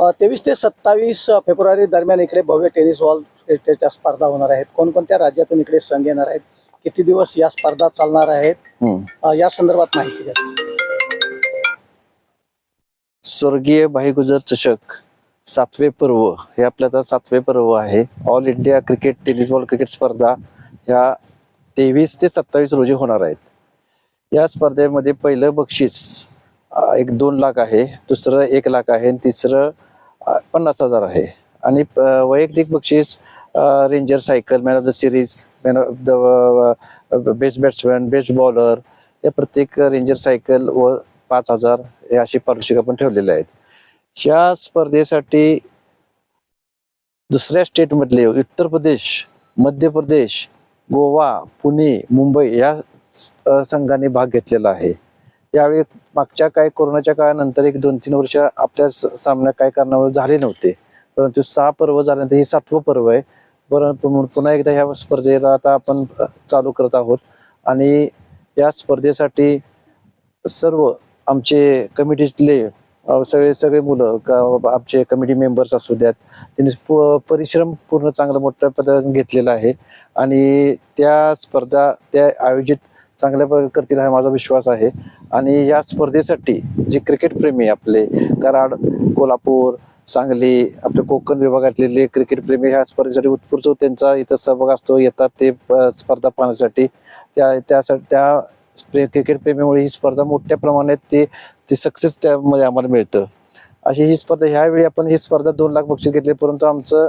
तेवीस ते सत्तावीस फेब्रुवारी दरम्यान इकडे भव्य टेनिस बॉल च्या स्पर्धा होणार आहेत. कोणकोणत्या राज्यातून इकडे संघ येणार आहेत? किती दिवस या स्पर्धा चालणार आहेत? या संदर्भात माहिती द्या. स्वर्गीय भाई गुजर चषक सातवे पर्व. हे आपलं आता सातवे पर्व आहे. All India cricket tennis ball cricket स्पर्धा ह्या तेवीस ते सत्तावीस रोजी होणार आहेत. या स्पर्धेमध्ये पहिलं बक्षीस एक दोन लाख आहे. दुसरं एक लाख आहे. आणि तिसरं पन्नास हजार आहे. आणि वैयक्तिक बक्षीस ranger cycle man of the series man of the best batsman best bowler या प्रत्येक रेंजर सायकल व पाच हजार हे अशी पारितोषिक आपण ठेवलेले आहेत. या स्पर्धेसाठी दुसऱ्या स्टेटमधले उत्तर प्रदेश मध्य प्रदेश गोवा पुणे मुंबई या संघाने भाग घेतलेला आहे. यावेळी मागच्या काही कोरोनाच्या काळानंतर एक दोन तीन वर्ष आपल्या स- सामन्या काय कारणामुळे झाले नव्हते. परंतु सहा पर्व झाल्यानंतर हे सातवं पर्व आहे. परंतु पुन्हा एकदा ह्या स्पर्धेला आता आपण चालू करत आहोत. आणि या स्पर्धेसाठी सर्व आमचे कमिटीतले सगळे सगळे मुलं आमचे कमिटी मेंबर्स असू द्यात त्यांनी प- परिश्रम पूर्ण चांगलं मोठ्या पद्धतीने घेतलेला आहे. आणि त्या स्पर्धा त्या आयोजित चांगल्या प- करतील हा माझा विश्वास आहे. आणि या स्पर्धेसाठी जे क्रिकेटप्रेमी आपले कराड कोल्हापूर सांगली आपल्या कोकण विभागातले जे ह्या स्पर्धेसाठी उत्स्फूर्त त्यांचा इथं सहभाग असतो येतात ते प- स्पर्धा पाहण्यासाठी. त्या त्यासाठी त्या स्प्रे- क्रिकेट प्रेमीमुळे ही स्पर्धा मोठ्या प्रमाणात ते ते सक्सेस त्यामध्ये आम्हाला मिळतं. अशी ही स्पर्धा ह्यावेळी आपण ही स्पर्धा दोन लाख बक्षीस घेतली परंतु आमचं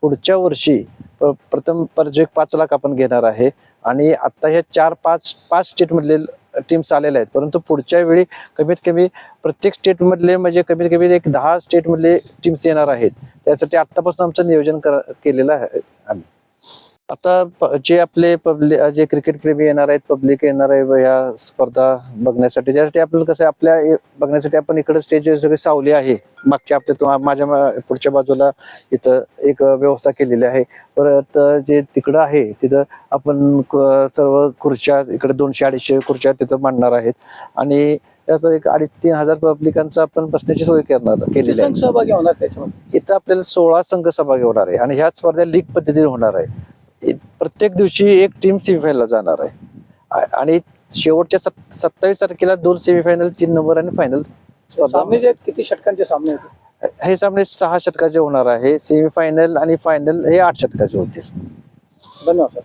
पुढच्या वर्षी प- प्रथम पर्यटक पाच लाख आपण घेणार आहे. आणि आत्ता ह्या चार पाच पाच स्टेटमधले टीम्स आलेल्या आहेत. परंतु पुढच्या वेळी कमीत कमी प्रत्येक स्टेटमधले म्हणजे कमीत कमी एक दहा स्टेटमधले टीम्स येणार आहेत. त्यासाठी आत्तापासून आमचं नियोजन कर केलेलं आहे आम्ही. आता जे आपले पब्लिक जे क्रिकेट प्रेमी येणार आहेत पब्लिक येणार आहे या स्पर्धा बघण्यासाठी त्यासाठी आपल्याला कसं आपल्या बघण्यासाठी आपण इकडे स्टेज सगळी सावली आहे. मागच्या तुम्हा- माझ्या पुढच्या बाजूला इथं एक व्यवस्था केलेली आहे. परत जे तिकडं आहे तिथं आपण सर्व खुर्च्या इकडे दोनशे अडीचशे खुर्च्या तिथं मांडणार आहेत. आणि एक अडीच तीन हजार पब्लिकांचं आपण बसण्याची सोय करणार केलेली आहे. सहभागी होणार इथं आपल्याला सोळा संघ सहभागी होणार आहे आणि ह्या स्पर्धा लीग पद्धतीने होणार आहे. प्रत्येक दिवशी एक टीम सेमीफायनलला जाणार आहे. आणि शेवटच्या सत- सत्तावीस तारखेला दोन सेमीफायनल तीन नंबर आणि फायनल स्पर्धा. सामने जे आहेत, किती षटकांचे सामने होते हे सामने सहा षटकाचे होणार आहे. सेमीफायनल आणि फायनल हे आठ षटकाचे होतील. धन्यवाद सर.